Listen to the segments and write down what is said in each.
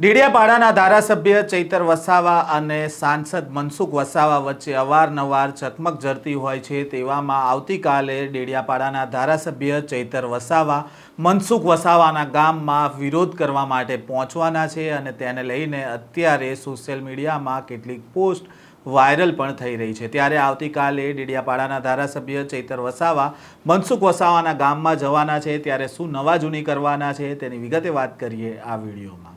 ડેડિયાપાડાના ધારાસભ્ય ચૈતર વસાવા અને સાંસદ મનસુખ વસાવા વચ્ચે અવારનવાર ચકમક જરતી હોય છે. તેવામાં આવતીકાલે ડેડિયાપાડાના ધારાસભ્ય ચૈતર વસાવા મનસુખ વસાવાના ગામમાં વિરોધ કરવા માટે પહોંચવાના છે અને તેને લઈને અત્યારે સોશિયલ મીડિયામાં કેટલીક પોસ્ટ વાયરલ પણ થઈ રહી છે. ત્યારે આવતીકાલે ડેડિયાપાડાના ધારાસભ્ય ચૈતર વસાવા મનસુખ વસાવાના ગામમાં જવાના છે. ત્યારે શું નવા જૂની કરવાના છે તેની વિગતે વાત કરીએ આ વિડીયોમાં.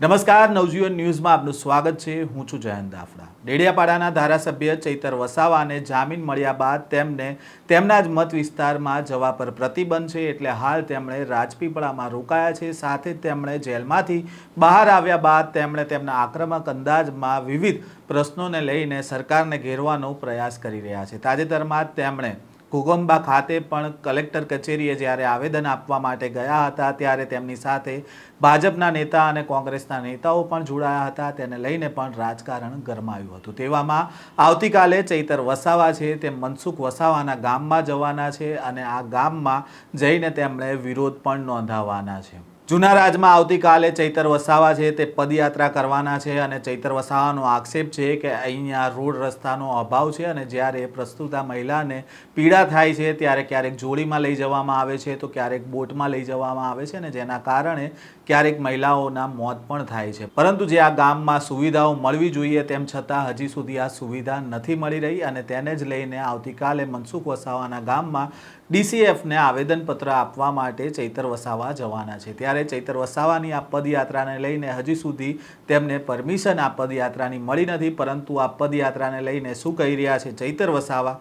નમસ્કાર, નવજીવન ન્યૂઝમાં આપનું સ્વાગત છે. હું છું જયંત દાફડા. ડેડિયાપાડાના ધારાસભ્ય ચૈતર વસાવાને જામીન મળ્યા બાદ તેમને તેમના જ મત વિસ્તારમાં જવા પર પ્રતિબંધ છે એટલે હાલ તેમણે રાજપીપળામાં રોકાયા છે. સાથે તેમણે જેલમાંથી બહાર આવ્યા બાદ તેમણે તેમના આક્રમક અંદાજમાં વિવિધ પ્રશ્નોને લઈને સરકારને ઘેરવાનો પ્રયાસ કરી રહ્યા છે. તાજેતરમાં તેમણે ઘોગંબા ખાતે પણ કલેક્ટર કચેરીએ જ્યારે આવેદન આપવા માટે ગયા હતા, ત્યારે તેમની સાથે ભાજપના નેતા અને કોંગ્રેસના નેતાઓ પણ જોડાયા હતા. તેને લઈને પણ રાજકારણ ગરમાયું હતું. તેવામાં આવતીકાલે ચૈતર વસાવા છે તે મનસુખ વસાવાના ગામમાં જવાના છે અને આ ગામમાં જઈને તેમણે વિરોધ પણ નોંધાવવાના છે. જૂના રાજમાં આવતીકાલે ચૈતર વસાવા છે, તે પદયાત્રા કરવાના છે અને ચૈતર વસાવાનો આક્ષેપ છે કે અહીંયા રોડ રસ્તાનો અભાવ છે અને જ્યારે પ્રસ્તુતા મહિલાને પીડા થાય છે, ત્યારે ક્યારેક જોડીમાં લઈ જવામાં આવે છે, તો ક્યારેક બોટમાં લઈ જવામાં આવે છે અને જેના કારણે ક્યારેક મહિલાઓના મોત પણ થાય છે. પરંતુ જે આ ગામમાં સુવિધાઓ મળવી જોઈએ તેમ છતાં હજી સુધી આ સુવિધા નથી મળી રહી અને તેને જ લઈને આવતીકાલે મનસુખ વસાવાના ગામમાં ડીસીએફને આવેદનપત્ર આપવા માટે ચૈતર વસાવા જવાના છે. ત્યારે ચૈતર વસાવાની આ પદયાત્રાને લઈને હજી સુધી તેમને પરમિશન આ પદયાત્રાની મળી નથી પરંતુ આ પદયાત્રાને લઈને શું કહી રહ્યા છે ચૈતર વસાવા?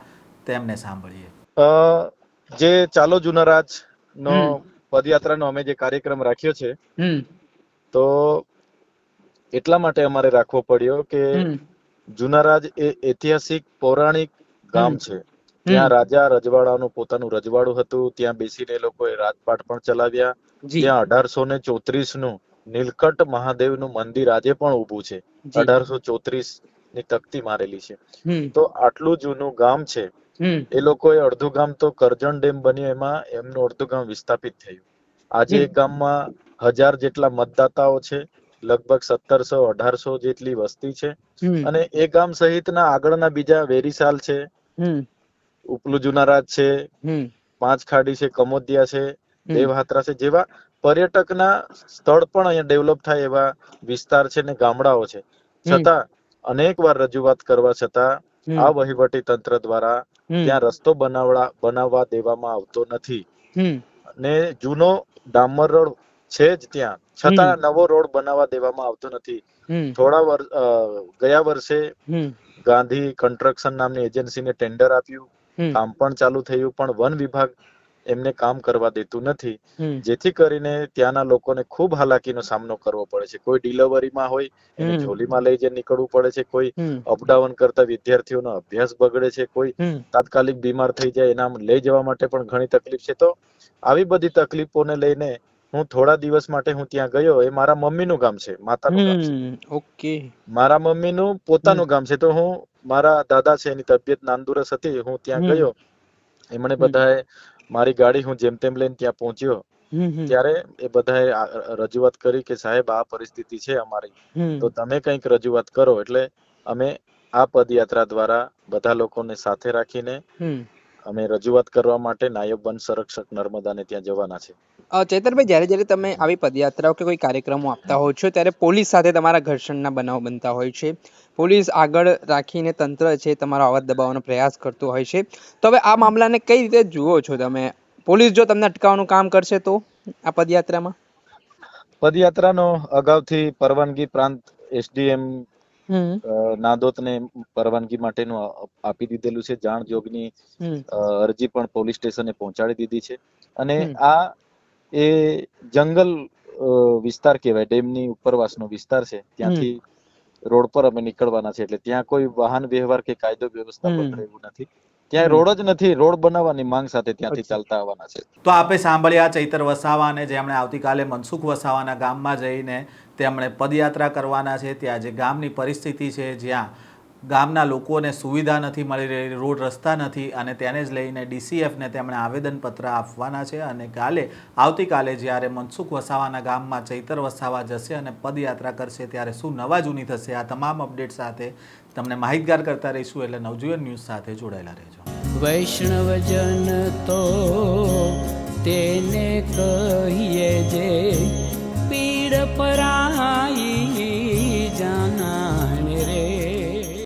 તેમને સાંભળીએ. જે ચાલો જુનારાજ નો. પદયાત્રાનો અમે જે કાર્યક્રમ રાખ્યો છે તો એટલા માટે અમારે રાખવો પડ્યો કે જુનારાજ એ ઐતિહાસિક પૌરાણિક ગામ છે. ત્યાં. રાજા રજવાડાનું પોતાનું રજવાડું હતું ત્યાં બેસીને એ લોકોએ રાજપાટ પણ ચલાવ્યા. ત્યાં અઢારસો ને ચોત્રીસનું નીલકંઠ મહાદેવનું મંદિર આજે પણ ઊભું છે. અઢારસો ચોત્રીસની તકતી મારેલી છે. તો આટલું જૂનું ગામ છે એ લોકોએ અડધું ગામ તો કરજણ ડેમ બન્યું એમાં એમનું અડધું ગામ વિસ્થાપિત થયું. આજે. એ ગામમાં હજાર જેટલા મતદાતાઓ છે લગભગ સત્તરસો અઢારસો જેટલી વસ્તી છે. અને એ ગામ સહિતના આગળના બીજા વેરીસાલ છે. ઉપલું જુનારાજ છે પાંચ ખાડી છે કમોદિયા છે દેવહાત્રા છે જેવા પર્યટકના સ્થળ પણ અહીંયા ડેવલપ થાય એવા વિસ્તાર છે ને ગામડાઓ છે. છતાં અનેક વાર રજૂઆત કરવા છતાં આ વહીવટી તંત્ર દ્વારા ત્યાં રસ્તો બનાવડા બનાવવા દેવામાં આવતો નથી. ને જૂનો ડામર રોડ છે જ ત્યાં. છતાં નવો રોડ બનાવવા દેવામાં આવતો નથી. થોડા વર્ષ ગયા વર્ષે ગાંધી કન્સ્ટ્રક્શન નામની એજન્સીને ટેન્ડર આપ્યું. કામ પણ ચાલુ થયું પણ વન વિભાગ એમને કામ કરવા દેતું નથી. જેથી કરીને ત્યાંના લોકોને ખૂબ હાલાકીનો સામનો કરવો પડે છે. કોઈ ડિલિવરીમાં હોય એને ઝોલીમાં લઈ જઈને નીકળવું પડે છે. કોઈ અપડાઉન કરતા વિદ્યાર્થીઓનો અભ્યાસ બગડે છે. કોઈ તાત્કાલિક બીમાર થઈ જાય એના લઈ જવા માટે પણ ઘણી તકલીફ છે. તો આવી બધી તકલીફોને લઈને હું થોડા દિવસ માટે હું ત્યાં ગયો. એ મારા મમ્મીનું ગામ છે માતાનું ગામ છે. ઓકે. મારા મમ્મીનું પોતાનું ગામ છે. તો હું મારા દાદા છે એની તબિયત નાંદુરસ હતી હું ત્યાં ગયો. એમણે બધાએ મારી ગાડી હું જેમ તેમ લઈને ત્યાં પહોંચ્યો. ત્યારે એ બધાએ રજૂઆત કરી કે સાહેબ આ પરિસ્થિતિ છે અમારી. તો તમે કંઈક રજૂઆત કરો. એટલે અમે આ પદયાત્રા દ્વારા બધા લોકોને સાથે રાખીને અમે રજૂઆત કરવા માટે નાયબ વન સંરક્ષક નર્મદાને ત્યાં જવાના છે. અ, ચેતરભાઈ જ્યારે જ્યારે તમે આવી પદયાત્રાઓ કે કોઈ કાર્યક્રમો આપતા હો છો ત્યારે પોલીસ સાથે તમારા ઘર્ષણના બનાવ બનતા હોય છે. પોલીસ આગળ રાખીને તંત્ર છે તમારો અવાજ દબાવવાનો પ્રયાસ કરતું હોય છે. તો હવે આ મામલાને કઈ રીતે જુઓ છો તમે? પોલીસ જો તમને અટકાવવાનું કામ કરશે તો આ પદયાત્રામાં? પદયાત્રાનો અગાઉથી પરવાનગી પ્રાંત એસડીએમ નાદોતને પરવાનગી માટેનું આપી દીધેલું છે. જાણ જોગની અરજી પણ પોલીસ સ્ટેશને પહોંચાડી દીધી છે. અને આ એ જંગલ વિસ્તાર કહેવાય ડેમની ઉપરવાસનો વિસ્તાર છે. ત્યાંથી રોડ પર અમે નીકળવાના છે. એટલે ત્યાં કોઈ વાહન વ્યવહાર કે કાયદો વ્યવસ્થા પણ રહેવું નથી. ત્યાં રોડ જ નથી રોડ બનાવવાની માંગ સાથે ત્યાંથી ચાલતા આવવાના છે. તો આપે સાંભળ્યા ચૈતર વસાવાને જેમણે આવતીકાલે મનસુખ વસાવાના ગામમાં જઈને તેમણે પદયાત્રા કરવાના છે. ત્યાં જે ગામની પરિસ્થિતિ છે જ્યાં ગામના લોકોને સુવિધા નથી મળી રહી રોડ રસ્તા નથી અને તેને જ લઈને ડીસીએફને તેમણે આવેદનપત્ર આપવાના છે અને કાલે, આવતીકાલે જ્યારે મનસુખ વસાવાના ગામમાં ચૈતર વસાવા જશે અને પદયાત્રા કરશે ત્યારે શું નવા જૂની થશે? આ તમામ અપડેટ સાથે તમને માહિતગાર કરતા રહીશું એટલે નવજીવન ન્યૂઝ સાથે જોડાયેલા રહેજો. વૈષ્ણવજન તો તેને કહીએ